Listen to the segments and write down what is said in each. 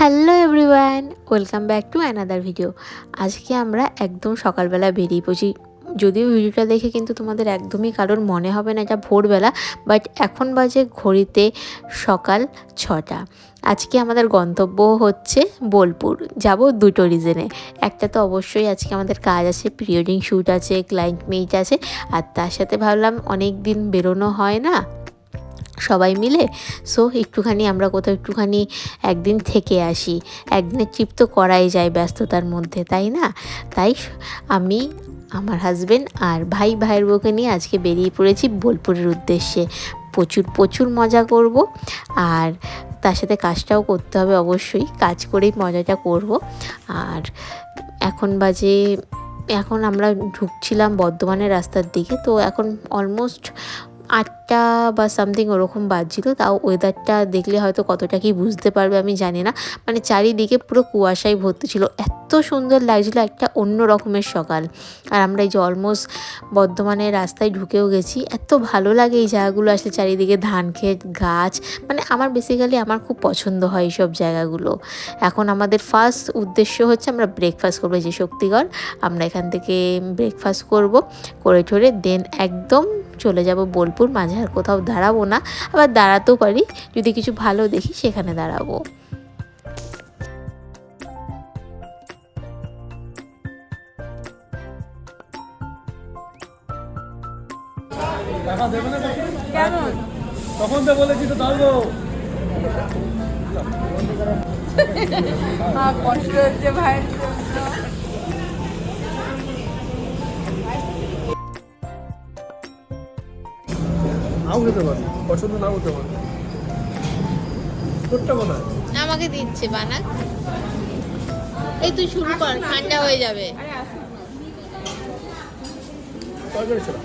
Hello everyone, welcome back to another video. আজকে আমরা একদম সকালবেলা বেরিয়ে পড়ছি। যদিও ভিডিওটা দেখে কিন্তু তোমাদের একদমই কারোর মনে হবে না এটা ভোরবেলা, বাট এখন বাজে ঘড়িতে সকাল ছটা। আজকে আমাদের গন্তব্য হচ্ছে বোলপুর। যাব দুটো রিজনে একটা তো অবশ্যই আজকে আমাদের কাজ আছে প্রিওডিং শ্যুট আছে ক্লায়েন্ট মিট আছে, আর তার সাথে ভাবলাম অনেক দিন বেরোনো হয় না। সবাই মিলে। সো, একটুখানি আমরা কোথাও একটুখানি একদিন থেকে আসি। একদিনের ট্রিপ তো করাই যায় ব্যস্ততার মধ্যে, তাই না? তাই আমি, আমার হাজব্যান্ড আর ভাই, ভাইয়ের বউকে নিয়ে আজকে বেরিয়ে পড়েছি বোলপুরের উদ্দেশ্যে। প্রচুর প্রচুর মজা করব আর তার সাথে কাজটাও করতে হবে অবশ্যই। কাজ করেই মজাটা করব। আর এখন বাজে, এখন আমরা ঢুকছিলাম বর্ধমানের রাস্তার দিকে, তো এখন অলমোস্ট আটটা বা সামথিং ওরকম বাজছিল, তাও ওয়েদারটা দেখলে হয়তো কতটা কি বুঝতে পারবে আমি জানি না। মানে চারিদিকে পুরো কুয়াশায় ভর্তি ছিল। এত সুন্দর লাগছিল একটা অন্য রকমের সকাল। আর আমরা এই যে অলমোস্ট বর্ধমানের রাস্তায় ঢুকেও গেছি। এত ভালো লাগে এই জায়গাগুলো আসলে, চারিদিকে ধান ক্ষেত, গাছ। মানে আমার বেসিক্যালি আমার খুব পছন্দ হয় এইসব জায়গাগুলো। এখন আমাদের ফার্স্ট উদ্দেশ্য হচ্ছে আমরা ব্রেকফাস্ট করব যে শক্তিগড়। আমরা এখান থেকে ব্রেকফাস্ট করব, করে ঠরে দেন একদম চলে যাব বোলপুর মাঝে আর কোথাও দাঁড়াবো না। আবার দাঁড়াতেও পারি যদি কিছু ভালো দেখি সেখানে দাঁড়াবো। টাকা দেবে না কেমন তখন তো বলেছি তো দাও আমার কষ্ট হচ্ছে ভাইয়ের নাও খেতে পারে পছন্দ নাও হতে পারে। ছোট্ট মনে আমাকে দিচ্ছে বানাক। এই তুই শুরু কর ঠান্ডা হয়ে যাবে। তরকারি ছিল।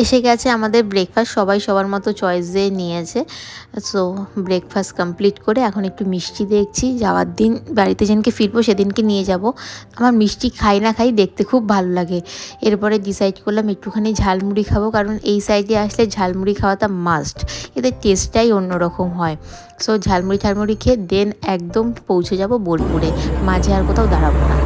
এসে গেছে আমাদের ব্রেকফাস্ট সবাই সবার মতো চয়েস দিয়ে নিয়েছে। সো ব্রেকফাস্ট কমপ্লিট করে এখন একটু মিষ্টি দেখছি, যাওয়ার দিন, বাড়িতে যেদিনকে ফিরবো সেদিনকে নিয়ে যাব। আমার মিষ্টি খাই না খাই দেখতে খুব ভালো লাগে। এরপরে ডিসাইড করলাম একটুখানি ঝালমুড়ি খাব, কারণ এই সাইডে আসলে ঝালমুড়ি খাওয়াটা মাস্ট এদের টেস্টটাই অন্যরকম হয়। সো ঝালমুড়ি ঝালমুড়ি খেয়ে দেন একদম পৌঁছে যাব বোলপুরে। মাঝে আর কোথাও দাঁড়াবো না।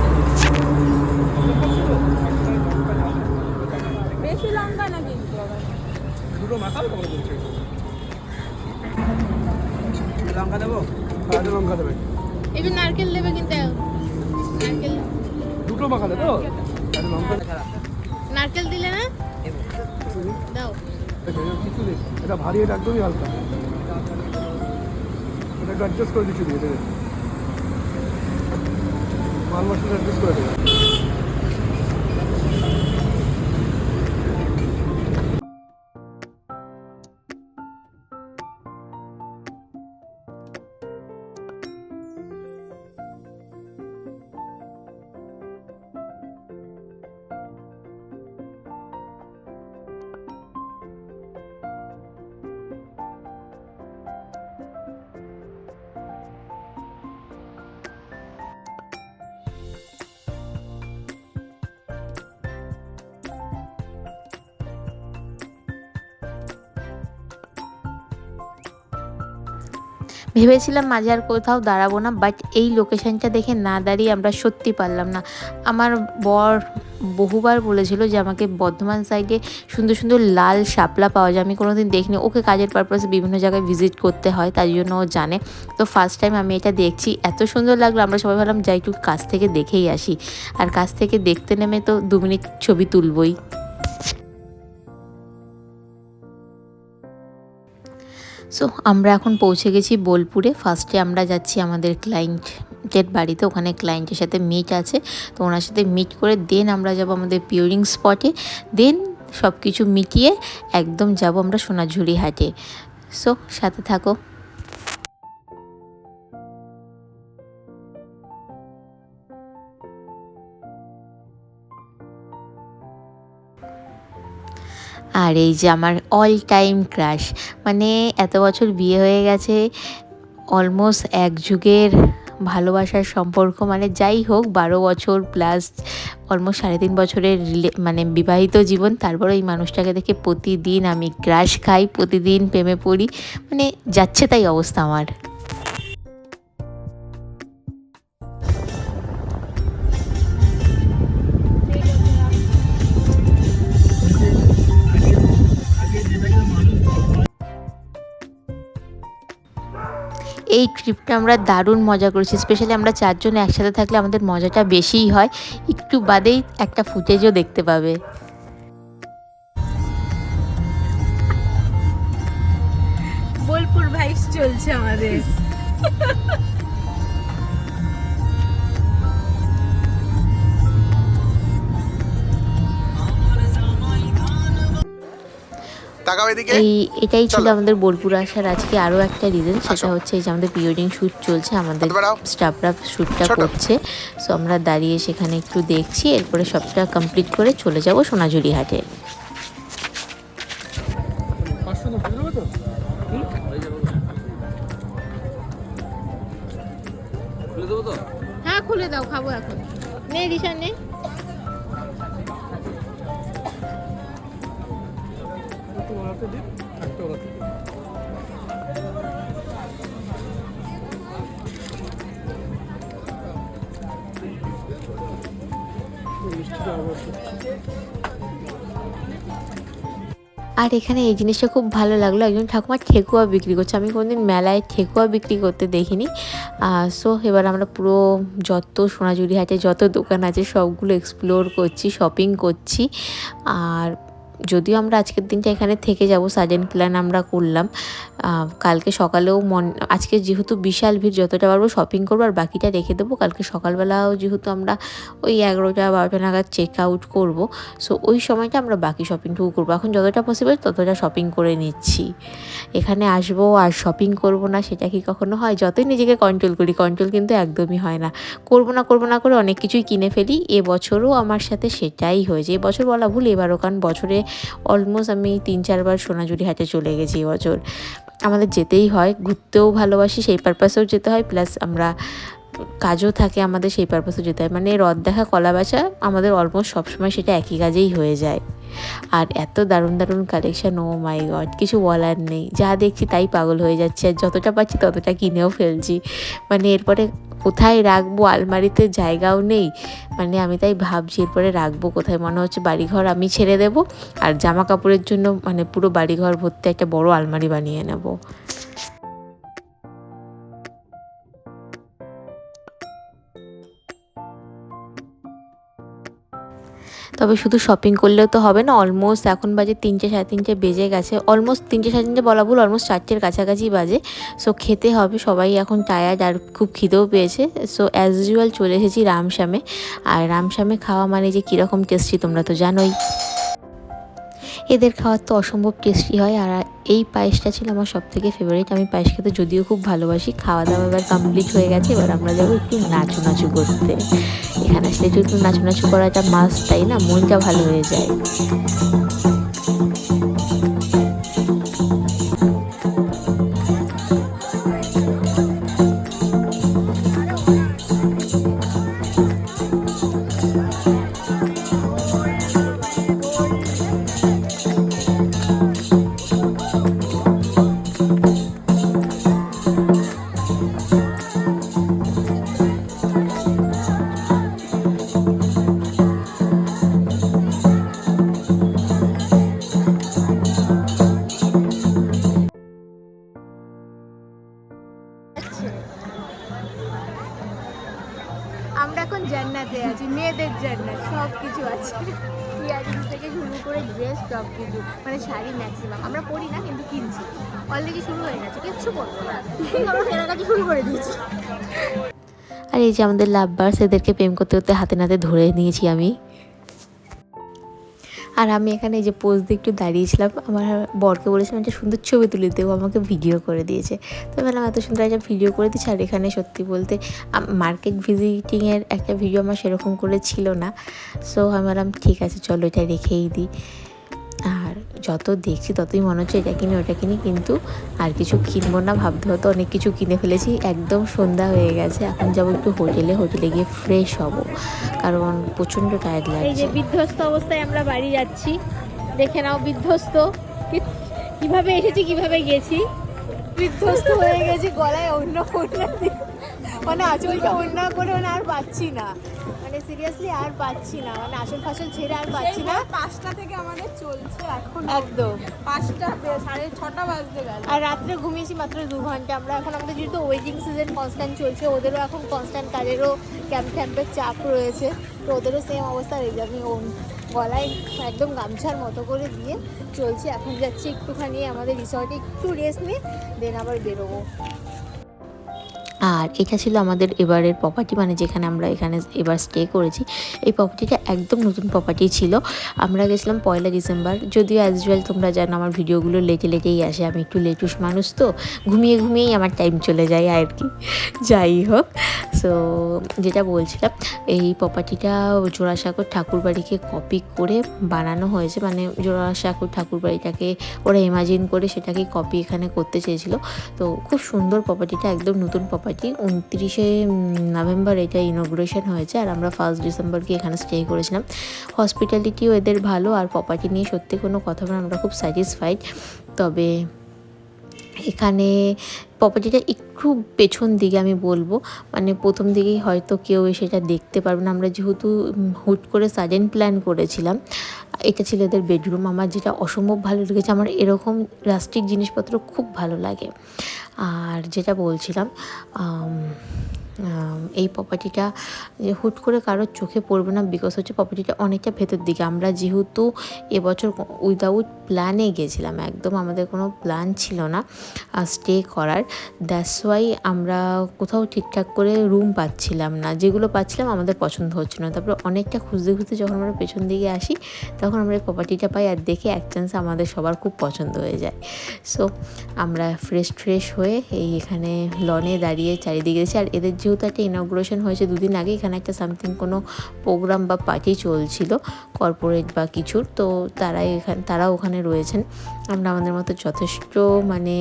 হ্যাঁ লঙ্কা দেবে একটু নারকেল দেবে কিন্তু নারকেল। দুটো মাখা দেবো আরে লঙ্কা নারকেল দিলে না? দাও। কিছু নেই। এটা ভারী এটা একদমই হালকা। এটা একটু অ্যাডজাস্ট করে দিচ্ছি দিয়ে দেবে মাল মশলা অ্যাডজাস্ট করে দেবে। ভেবেছিলাম মাঝে আর কোথাও দাঁড়াবো না বাট এই লোকেশানটা দেখে না দাঁড়িয়ে আমরা সত্যি পারলাম না। আমার বর বহুবার বলেছিল যে, আমাকে বর্ধমান সাইডে সুন্দর সুন্দর লাল শাপলা পাওয়া যায়। আমি কোনোদিন দেখিনি। ওকে কাজের পারপাসে বিভিন্ন জায়গায় ভিজিট করতে হয়, তাই জন্য ও জানে। তো ফার্স্ট টাইম আমি এটা দেখছি। এত সুন্দর লাগল। আমরা সবাই ভাবলাম, যাই, একটু কাছ থেকে দেখেই আসি। আর কাছ থেকে দেখতে নেমে তো দু মিনিট ছবি তুলবই। সো আমরা এখন পৌঁছে গেছি বোলপুরে। ফার্স্টে আমরা যাচ্ছি আমাদের ক্লায়েন্টের বাড়িতে। ওখানে ক্লায়েন্টের সাথে মিট আছে। তো ওনার সাথে মিট করে দেন আমরা যাব আমাদের পিওরিং স্পটে দেন সব কিছু মিটিয়ে একদম যাব আমরা সোনাঝুরি হাটে। সো সাথে থাকো। আর এই যে আমার অল টাইম ক্রাশ মানে এত বছর বিয়ে হয়ে গেছে অলমোস্ট এক যুগের ভালোবাসার সম্পর্ক মানে যাই হোক, বারো বছর প্লাস অলমোস্ট সাড়ে তিন বছরের রিলে মানে বিবাহিত জীবন, তারপরে এই মানুষটাকে দেখে প্রতিদিন আমি ক্রাশ খাই, প্রতিদিন প্রেমে পড়ি মানে যাচ্ছে তাই অবস্থা আমার। এই ট্রিপটা আমরা দারুণ মজা করেছি স্পেশালি আমরা চারজন একসাথে থাকলে আমাদের মজাটা বেশিই হয়। একটু বাদেই একটা ফুটেজও দেখতে পাবে। বোলপুর ভাইস চলছে আমাদের। তাকাও এদিকে। এই এটাই ছিল আমাদের বোলপুর আসার আজকে আরও একটা রিজন সেটা হচ্ছে এই যে আমাদের প্রি ওয়েডিং শ্যুট চলছে আমাদের। স্টাফরা শুটটা করছে। সো আমরা দাঁড়িয়ে সেখানে একটু দেখছি এরপরে সবটা কমপ্লিট করে চলে যাব সোনাঝুরি হাটে আর এখানে এই জিনিসটা খুব ভালো লাগল। একজন ঠাকুমা ঠেকুয়া বিক্রি করছে। আমি কোনোদিন মেলায় ঠেকুয়া বিক্রি করতে দেখিনি। সো এবার আমরা পুরো যত সোনাঝুরি হাটে যত দোকান আছে, সবগুলো এক্সপ্লোর করছি শপিং করছি। আর যদিও আমরা আজকের দিনটা এখানে থেকে যাব, সাজেন প্ল্যান আমরা করলাম। কালকে সকালেও মন, আজকে যেহেতু বিশাল ভিড়, যতটা পারব শপিং করব আর বাকিটা রেখে দেবো। কালকে সকালবেলাও যেহেতু আমরা ওই এগারোটা, বারোটা নাগাদ চেক আউট করব। সো ওই সময়টা আমরা বাকি শপিংটুকু করব। এখন যতটা পসিবল ততটা শপিং করে নিচ্ছি। এখানে আসব আর শপিং করব না, সেটা কি কখনো হয়? যতই নিজেকে কন্ট্রোল করি কন্ট্রোল কিন্তু একদমই হয় না। করব না করব না করে অনেক কিছুই কিনে ফেলি। এবছরও আমার সাথে সেটাই হয়েছে। এবছর বলা ভুল, এবারও কারণ বছরে অলমোস্ট আমি তিন চারবার সোনাঝুরি হাটে চলে গেছি এবছর। আমাদের যেতেই হয়, ঘুরতেও ভালোবাসি, সেই পারপাসেও যেতে হয় প্লাস আমরা কাজও থাকে আমাদের সেই পারপাসেও যেতে হয়। মানে রদ দেখা, কলা বেচা আমাদের অলমোস্ট সবসময় সেটা একই কাজেই হয়ে যায়। আর এত দারুণ দারুণ কালেকশন ও মাই গড কিছু বলার নেই। যা দেখছি তাই পাগল হয়ে যাচ্ছে। আর যতটা পাচ্ছি ততটা কিনেও ফেলছি। মানে এরপরে কোথায় রাখব? আলমারিতে জায়গাও নেই। মানে আমি তাই ভাবছি এরপরে রাখব কোথায়? মনে হচ্ছে বাড়িঘর আমি ছেড়ে দেবো। আর জামা কাপড়ের জন্য মানে পুরো বাড়িঘর ভর্তি একটা বড় আলমারি বানিয়ে নেব। তবে শুধু শপিং করলেও তো হবে না অলমোস্ট এখন বাজে তিনটে সাড়ে তিনটে বেজে গেছে অলমোস্ট তিনটে সাড়ে তিনটে বলা ভুল অলমোস্ট চারটের কাছাকাছি বাজে সো খেতে হবে, সবাই এখন টায়ার্ড আর খুব খিদেও পেয়েছে সো অ্যাজ ইউজুয়াল চলে এসেছি রামশ্যামে, আর রামশ্যামে খাওয়া মানে যে কীরকম টেস্টি তোমরা তো জানোই। এদের খাওয়ার তো অসম্ভব টেস্টি হয়, আর এই পায়েসটা ছিল আমার সব থেকে ফেভারিট আমি পায়েস খেতে যদিও খুব ভালোবাসি খাওয়া দাওয়া এবার কমপ্লিট হয়ে গেছে, এবার আমরা যাব একটু নাচু নাচু করতে। এখানে আসলে একটু নাচু নাচু করাটা মাস তাই না? মনটা ভালো হয়ে যায়। কিনছি অলরেডি শুরু হয়ে গেছে, কিচ্ছু না। আমরা কেনাকাটি শুরু করে দিয়েছি। আর এই যে আমাদের লাভ বার্স এদেরকে প্রেম করতে করতে হাতে নাতে ধরে নিয়েছি আমি। আর আমি এখানে এই যে পোজ দিয়ে একটু দাঁড়িয়েছিলাম, আমার বরকে বলেছিলাম একটা সুন্দর ছবি তুলে দেবো আমাকে ভিডিও করে দিয়েছে। তো বললাম, এত সুন্দর একটা ভিডিও করে দিচ্ছে আর এখানে সত্যি বলতে মার্কেট ভিজিটিংয়ের একটা ভিডিও আমার সেরকম করে ছিল না। সো আমি বললাম, ঠিক আছে, চলো এটা রেখেই দিই। আর যত দেখছি ততই মনে হচ্ছে এটা কিনে ওটা কিনি কিন্তু আর কিছু কিনবো না ভাবতে হতো অনেক কিছু কিনে ফেলেছি। একদম সন্ধ্যা হয়ে গেছে এখন যাব একটু হোটেলে হোটেলে গিয়ে ফ্রেশ হব। কারণ প্রচণ্ড টায়ার্ড এই যে বিধ্বস্ত অবস্থায় আমরা বাড়ি যাচ্ছি। দেখে নাও বিধ্বস্ত। কীভাবে এসেছি কীভাবে গেছি? বিধ্বস্ত হয়ে গেছি গলায় অন্য দিয়ে মানে আঁচলটা ওড়না করে মানে আর পাচ্ছি না। মানে সিরিয়াসলি আর পাচ্ছি না। মানে আসল ফাসল ছেড়ে আর পাচ্ছি না। পাঁচটা থেকে আমাদের চলছে এখন। একদম। পাঁচটা সাড়ে ছটা বাজতে গেল। আর রাত্রে ঘুমিয়েছি মাত্র দু ঘণ্টা। আমরা এখন আমাদের যেহেতু ওয়েডিং সিজন কনস্ট্যান্ট চলছে ওদেরও এখন কনস্ট্যান্ট কাজেরও ক্যাম্প ক্যাম্পের চাপ রয়েছে। তো ওদেরও সেম অবস্থা। রয়েছে আমি ও- গলায় একদম গামছার মতো করে দিয়ে চলছে। এখন যাচ্ছি একটুখানি আমাদের রিসর্টে একটু রেস্ট নিয়ে দেন আবার বেরোবো। আর এটা ছিল আমাদের এবারের প্রপার্টি মানে যেখানে আমরা এখানে এবার স্টে করেছি। এই প্রপার্টিটা একদম নতুন প্রপার্টি ছিল। আমরা গেছিলাম পয়লা ডিসেম্বর। যদিও অ্যাজ ওয়েল তোমরা জানো আমার ভিডিওগুলো লেটে লেটেই আসে। আমি একটু লেটুস মানুষ তো, ঘুমিয়ে ঘুমিয়েই আমার টাইম চলে যায় আর কি। যাই হোক সো যেটা বলছিলাম, এই প্রপার্টিটা জোড়াসাঁকর ঠাকুরবাড়িকে কপি করে বানানো হয়েছে। মানে জোড়াসাঁকর ঠাকুরবাড়িটাকে ওরা ইমাজিন করে সেটাকে কপি এখানে করতে চেয়েছিল। তো খুব সুন্দর প্রপার্টিটা একদম নতুন প্রপার্টি উনত্রিশে নভেম্বর এটা ইনোগ্রেশন হয়েছে আর আমরা ফার্স্ট ডিসেম্বরকে এখানে স্টে করেছিলাম। হসপিটালিটিও এদের ভালো আর প্রপার্টি নিয়ে সত্যি কোনো কথা বলে আমরা খুব স্যাটিসফাইড তবে এখানে প্রপার্টিটা একটু পেছন দিকে আমি বলব। মানে প্রথম দিকেই হয়তো কেউ সেটা দেখতে পারবে না। আমরা যেহেতু হুট করে সাডেন প্ল্যান করেছিলাম, এটা ছিল এদের বেডরুম আমার যেটা অসম্ভব ভালো লেগেছে, আমার এরকম রাস্টিক জিনিসপত্র খুব ভালো লাগে। আর যেটা বলছিলাম এই প্রপার্টিটা যে হুট করে কারোর চোখে পড়বে না বিকজ হচ্ছে প্রপার্টিটা অনেকটা ভেতর দিকে। আমরা যেহেতু এবছর উইদাউট প্ল্যানে গেছিলাম একদম আমাদের কোনো প্ল্যান ছিল না স্টে করার। দ্যাটস ওয়াই আমরা কোথাও ঠিকঠাক করে রুম পাচ্ছিলাম না। যেগুলো পাচ্ছিলাম আমাদের পছন্দ হচ্ছিল না। তারপরে অনেকটা খুঁজতে খুঁজতে যখন আমরা পেছন দিকে আসি, তখন আমরা এই প্রপার্টিটা পাই আর দেখে এক চান্স আমাদের সবার খুব পছন্দ হয়ে যায়। সো আমরা ফ্রেশ ফ্রেশ হয়ে এই এখানে লনে দাঁড়িয়ে চারিদিকে গেছি আর এদের যেহেতু একটা ইনগ্রেশন হয়েছে দুদিন আগে, এখানে একটা সামথিং কোনো প্রোগ্রাম বা পার্টি চলছিল কর্পোরেট বা কিছুর, তো তারাই এখানে, তারা ওখানে রয়েছেন। আমরা আমাদের মতো যথেষ্ট মানে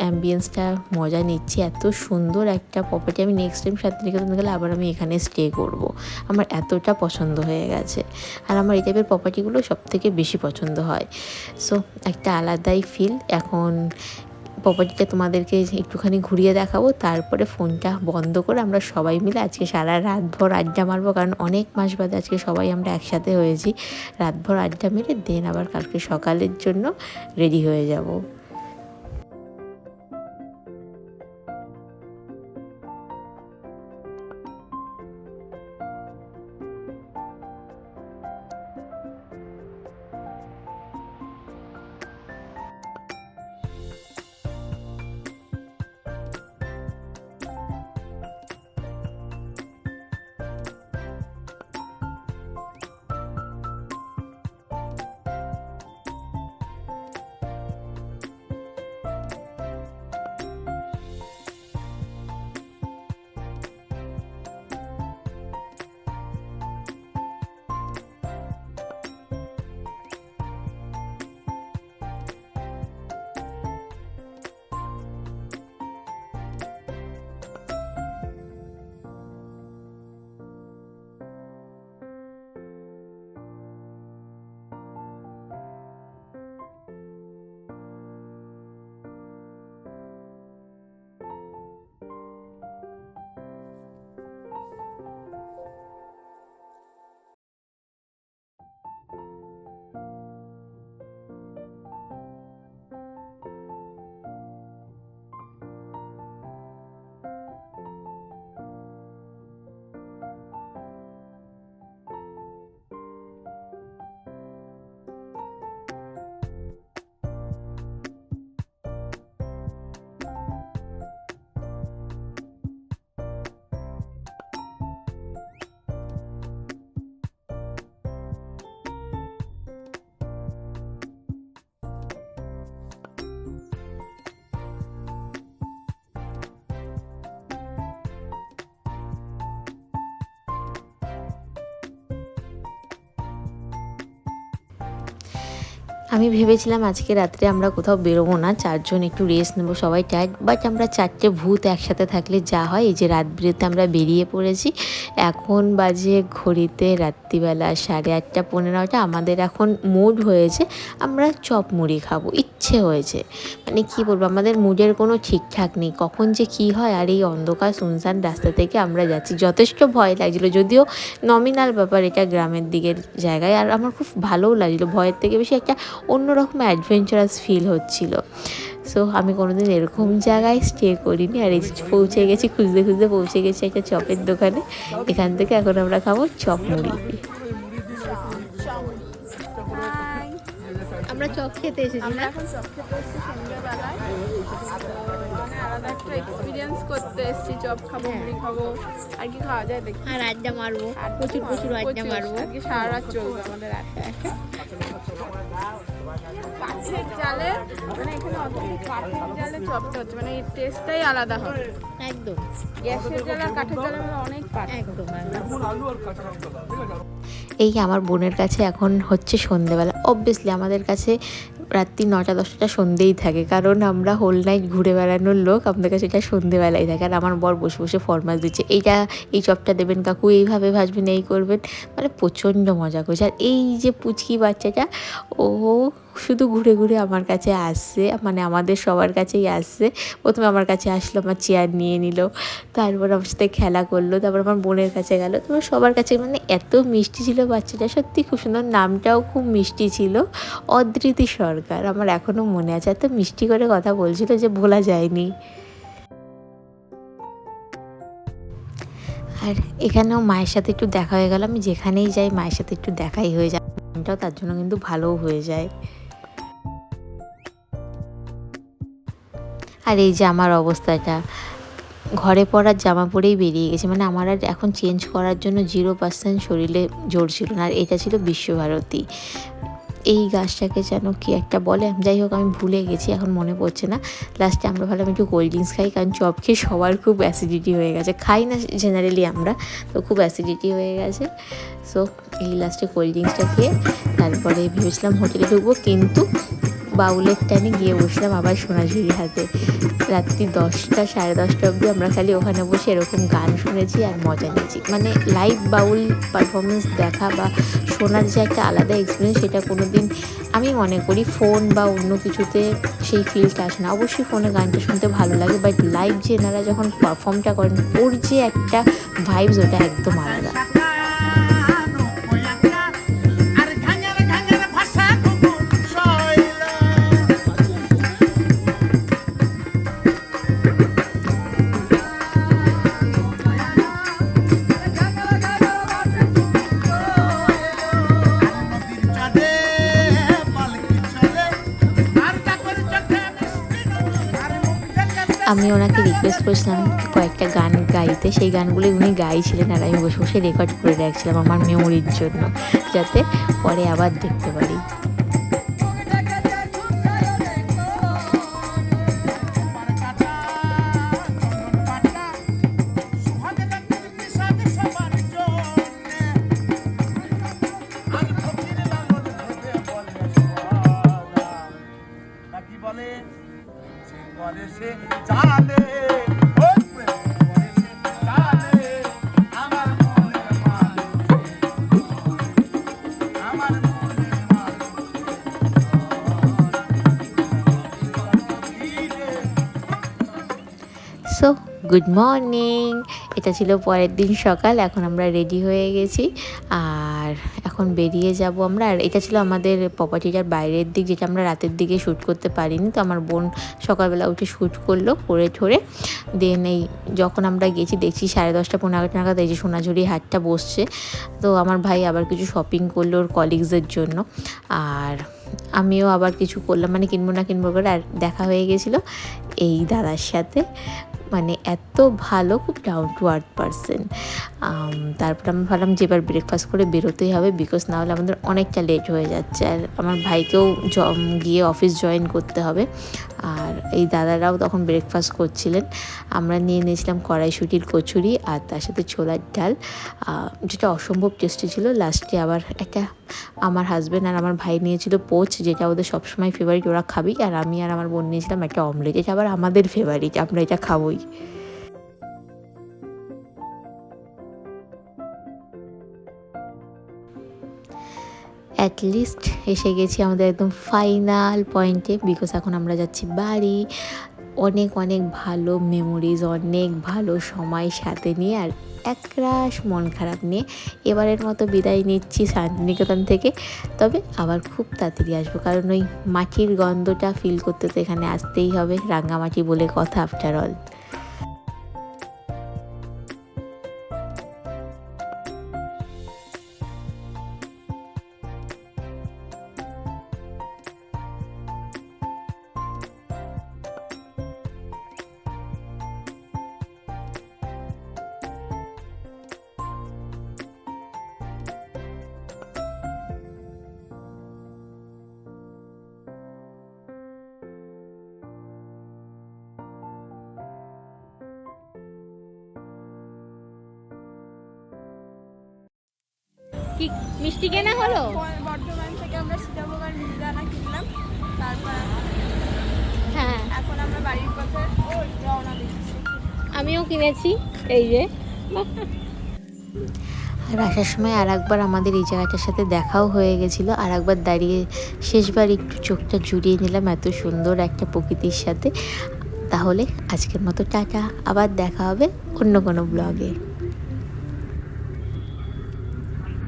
অ্যাম্বিয়েন্সটা মজা নিচ্ছি। এত সুন্দর একটা প্রপার্টি আমি নেক্সট টাইম শান্তিনিকেতন গেলে আবার আমি এখানে স্টে করব। আমার এতটা পছন্দ হয়ে গেছে। আর আমার এই টাইপের প্রপার্টিগুলো সব থেকে বেশি পছন্দ হয়। সো একটা আলাদাই ফিল এখন প্রপার্টিটা তোমাদেরকে একটুখানি ঘুরিয়ে দেখাবো। তারপরে ফোনটা বন্ধ করে আমরা সবাই মিলে আজকে সারা রাত ভর আড্ডা মারবো, কারণ অনেক মাস বাদে আজকে সবাই আমরা একসাথে হয়েছি। রাতভর আড্ডা মেরে দেন আবার কালকে সকালের জন্য রেডি হয়ে যাব। আমি ভেবেছিলাম আজকে রাত্রে আমরা কোথাও বেরোবো না, চারজন একটু রেস্ট নেব, সবাই টায়ার্ড বাট আমরা চারটে ভূত একসাথে থাকলে যা হয়, এই যে রাত বিরেতে আমরা বেরিয়ে পড়েছি। এখন বাজে ঘড়িতে রাত্রিবেলা সাড়ে আটটা পনেরোটা আমাদের এখন মুড হয়েছে, আমরা চপ মুড়ি খাব, ইচ্ছে হয়েছে। মানে কি বলব, আমাদের মুডের কোনো ঠিকঠাক নেই, কখন যে কি হয়, আর এই অন্ধকার শুনশান রাস্তা থেকে আমরা যাচ্ছি। যথেষ্ট ভয় লাগছিল, যদিও নমিনাল ব্যাপার এটা গ্রামের দিকের জায়গায়, আর আমার খুব ভালোও লাগছিল, ভয়ের থেকে বেশি একটা অন্যরকম অ্যাডভেঞ্চারাস ফিল হচ্ছিল। সো আমি কোনোদিন এরকম জায়গায় স্টে করিনি। আর এই পৌঁছে গেছি খুঁজতে খুঁজতে পৌঁছে গেছি একটা চপের দোকানে। এখান থেকে এখন আমরা খাব চপ মুড়ি। আমরা চপ খেতে এসেছি আমরা এখন চপ খেতে এসেছি সন্ধ্যেবেলায়। মানে আলাদা একটা এক্সপিরিয়েন্স করতে এসেছি। চপ খাব হ্যাঁ। মুড়ি খাব আর কি খাওয়া যায় দেখি। আর আড্ডা মারবো আর প্রচুর প্রচুর আড্ডা মারবো। আজকে সারা রাত চলবে আমাদের আড্ডা কাঠের জালে মানে এখানে কাঠের জালে চপটা হচ্ছে মানে এই টেস্টটাই আলাদা হবে। একদম। গ্যাসের জালে আর কাঠের জালে অনেক একদম এই আমার বোনের কাছে এখন হচ্ছে সন্ধেবেলা। অবভিয়াসলি আমাদের কাছে রাত্রি নটা দশটা সন্ধেই থাকে কারণ আমরা হোল নাইট ঘুরে বেড়ানোর লোক আমাদের কাছে এটা সন্ধেবেলায় থাকে। আর আমার বর বসে বসে ফরমাস দিচ্ছে। এইটা এই চপটা দেবেন কাকু এইভাবে ভাজবেন এই করবেন। মানে প্রচণ্ড মজা করছে। আর এই যে পুচকি বাচ্চাটা ও শুধু ঘুরে ঘুরে আমার কাছে আসছে মানে আমাদের সবার কাছেই আসছে। প্রথমে আমার কাছে আসলো, আমার চেয়ার নিয়ে নিল, তারপর আমার সাথে খেলা করল, তারপর আমার বোনের কাছে গেল। তারপর সবার কাছে মানে এত মিষ্টি ছিল বাচ্চাটা, সত্যি খুব সুন্দর, নামটাও খুব মিষ্টি ছিল। অদৃতি সরকার, আমার এখনও মনে আছে, এত মিষ্টি করে কথা বলছিল যে ভোলা যায়নি। আর এখানেও মায়ের সাথে একটু দেখা হয়ে গেল, আমি যেখানেই যাই মায়ের সাথে একটু দেখাই হয়ে যায়, তার জন্য কিন্তু ভালোও হয়ে যায়। আর এই যে আমার অবস্থাটা, ঘরে পরার জামা পরেই বেরিয়ে গেছে। মানে আমার আর এখন চেঞ্জ করার জন্য জিরো পার্সেন্ট শরীরে জোর ছিল না, আর এটা ছিল বিশ্বভারতী। এই গাছটাকে যেন কি একটা বলে? যাই হোক, আমি ভুলে গেছি, এখন মনে পড়ছে না। লাস্টে আমরা ভাবলাম একটু কোল্ড ড্রিঙ্কস খাই, কারণ চপ খেয়ে সবার খুব অ্যাসিডিটি হয়ে গেছে। খাই না জেনারেলি আমরা, তো খুব অ্যাসিডিটি হয়ে গেছে। সো এই লাস্টে কোল্ড ড্রিঙ্কসটা খেয়ে তারপরে ভেবেছিলাম হোটেলে ঢুকবো, কিন্তু বাউলের টাইমে গিয়ে বসলাম আবার সোনাঝুরি হাতে। রাত্রি দশটা, সাড়ে দশটা অবধি আমরা খালি ওখানে বসে এরকম গান শুনেছি আর মজা নিয়েছি। মানে লাইভ বাউল পারফরমেন্স দেখা বা শোনার যে একটা আলাদা এক্সপিরিয়েন্স সেটা কোনো দিন আমি মনে করি ফোন বা অন্য কিছুতে সেই ফিলটা আসে না। অবশ্যই ফোনে গানটা শুনতে ভালো লাগে বাট লাইভ যে এনারা যখন পারফর্মটা করেন, ওর যে একটা ভাইবস ওটা একদম আলাদা। আমি ওনাকে রিকোয়েস্ট করেছিলাম কয়েকটা গান গাইতে। সেই গানগুলি উনি গাইছিলেন আর আমি বসে বসে রেকর্ড করে রাখছিলাম আমার মেমোরির জন্য, যাতে পরে আবার দেখতে পারি। So good morning. এটা ছিল পরের দিন সকাল, এখন আমরা রেডি হয়ে গেছি। আর এখন বেরিয়ে যাব আমরা। আর এটা ছিল আমাদের প্রপার্টিটার বাইরের দিক, যেটা আমরা রাতের দিকে শ্যুট করতে পারিনি। তো আমার বোন সকালবেলা উঠে শ্যুট করল করে ঠোরে। দেন এই যখন আমরা গেছি, দেখছি সাড়ে দশটা পনেরো এগারোটা নাগাদ এই যে সোনাঝুরি হাটটা বসছে। তো আমার ভাই আবার কিছু শপিং করল ওর কলিগসদের জন্য। আর আমিও আবার কিছু করলাম মানে কিনবো না কিনবো করে, আর দেখা হয়ে গেছিল এই দাদার সাথে। মানে এত ভালো খুব down to earth person um, তারপর আমি ভাবলাম যে এবার ব্রেকফাস্ট করে বেরোতেই হবে বিকজ না হলে আমাদের অনেকটা লেট হয়ে যাচ্ছে আর আমার ভাইকেও গিয়ে অফিস জয়েন করতে হবে। আর এই দাদারাও তখন ব্রেকফাস্ট করছিলেন। আমরা নিয়ে নিয়েছিলাম কড়াইশুটির কচুরি আর তার সাথে ছোলার ডাল। যেটা অসম্ভব টেস্টি ছিল। লাস্টে আবার একটা আমার হাজব্যান্ড আর আমার ভাই নিয়েছিল পোচ যেটা ওদের সবসময় ফেভারিট ওরা খাবেই। আর আমি আর আমার বোন নিয়েছিলাম একটা অমলেট এটা আবার আমাদের ফেভারিট আমরা এটা খাবোই। অ্যাটলিস্ট এসে গেছি আমাদের একদম ফাইনাল পয়েন্টে বিকজ এখন আমরা যাচ্ছি বাড়ি। অনেক অনেক ভালো মেমোরিজ অনেক ভালো সময় সাথে নিয়ে আর একরাশ মন খারাপ নিয়ে এবারের মতো বিদায় নিচ্ছি শান্তিনিকেতন থেকে। তবে আবার খুব তাড়াতাড়ি আসব, কারণ ওই মাটির গন্ধটা ফিল করতে তো এখানে আসতেই হবে রাঙ্গামাটি বলে কথা আফটার অল কি মিষ্টি কেনা হলো? বর্ধমান থেকে আমরা সীতাভোগার মিহিদানা কিনলাম তারপর হ্যাঁ। এখন আমরা বাড়ির পথে রওনা দিচ্ছি। আমিও কিনেছি এই যে। আর আসার সময় আর একবার আমাদের এই জায়গাটার সাথে দেখাও হয়ে গেছিল আর একবার দাঁড়িয়ে শেষবার একটু চোখটা জুড়িয়ে নিলাম এত সুন্দর একটা প্রকৃতির সাথে। তাহলে আজকের মতো টাটা আবার দেখা হবে অন্য কোনো ব্লগে